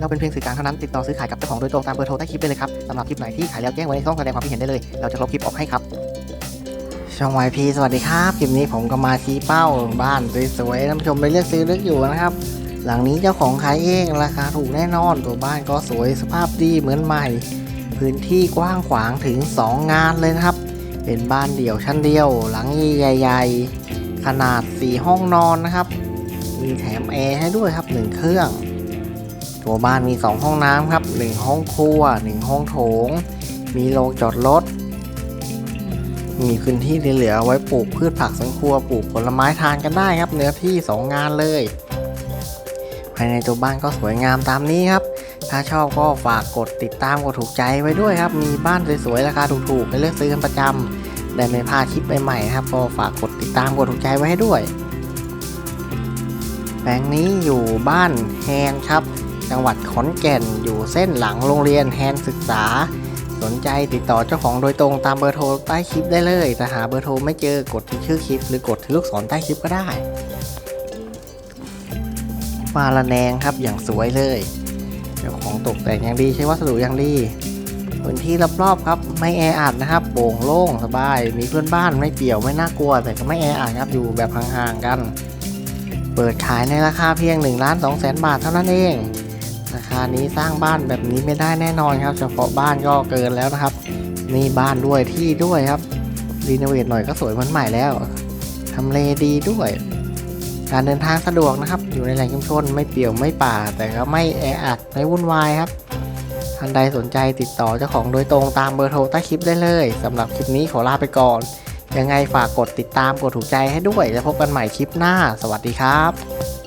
เราเป็นเพียงสื่อกลางเท่านั้นติดต่อซื้อขายกับเจ้าของโดยตรงตามเบอร์โทรใต้คลิปได้เลยครับสำหรับคลิปไหนที่ขายแล้วแจ้งไว้ในช่องแสดงความคิดเห็นได้เลยเราจะลบคลิปออกให้ครับช่องวพีสวัสดีครับคลิปนี้ผมก็มาชี้เป้าบ้านสวยๆท่านผู้ชมไปเลือกซื้อเลือกอยู่นะครับ หลังนี้เจ้าของขายเองราคาถูกแน่นอนตัวบ้านก็สวยสภาพดีเหมือนใหม่ พื้นที่กว้างขวางถึง 2 งานเลยนะครับ เป็นบ้านเดี่ยวชั้นเดียว หลังใหญ่ ๆ ขนาด 4 ห้องนอนนะครับ มีแถมแอร์ให้ด้วยครับ 1 เครื่อง ตัวบ้านมี 2 ห้องน้ำครับ 1 ห้องครัว 1 ห้องโถง มีโรงจอดรถ มีพื้นที่เหลือๆไว้ปลูกพืชผักสวนครัว ปลูกผลไม้ทานกันได้ครับ เนื้อที่ 2 งานเลย ภายในตัวบ้านก็สวยงามตามนี้ครับ ถ้าชอบก็ฝากกดติดตามกดถูกใจไว้ด้วยครับ มีบ้านสวยๆราคาถูกๆให้เลือกซื้อกันประจำได้ไม่พลาดคลิปใหม่ๆนะครับ ก็ฝากกดติดตามกดถูกใจไว้ให้ด้วยแปลงนี้อยู่บ้านแฮนครับ จังหวัดขอนแก่น อยู่เส้นหลังโรงเรียนแฮนศึกษา สนใจติดต่อเจ้าของโดยตรงตามเบอร์โทรใต้คลิปได้เลยแต่หาเบอร์โทรไม่เจอกดที่ชื่อคลิป หรือกดที่ลูกศรใต้คลิปก็ได้มาละแนงครับอย่างสวยเลย เจ้าของตกแต่งอย่างดีใช้วัสดุอย่างดีพื้นที่รอบๆครับไม่แออัดนะครับโปร่งโล่งสบาย มีเพื่อนบ้านไม่เปี่ยวไม่น่ากลัว แต่ก็ไม่แออัดครับอยู่แบบห่างๆกัน เปิดขายในราคาเพียง1ล้าน2แสนบาทเท่านั้นเอง ราคานี้สร้างบ้านแบบนี้ไม่ได้แน่นอนครับ เฉพาะบ้านก็เกินแล้วนะครับ นี่บ้านด้วยที่ด้วยครับรีโนเวทหน่อยก็สวยเหมือนใหม่แล้วทำเลดีด้วย การเดินทางสะดวกนะครับ อยู่ในแหล่งชุมชนไม่เปี่ยวไม่ป่า แต่ก็ไม่แออัดไม่วุ่นวายครับท่านใดสนใจติดต่อเจ้าของโดยตรงตามเบอร์โทรใต้คลิปได้เลยสำหรับคลิปนี้ขอลาไปก่อน ยังไงฝากกดติดตามกดถูกใจให้ด้วย แล้วพบกันใหม่คลิปหน้า สวัสดีครับ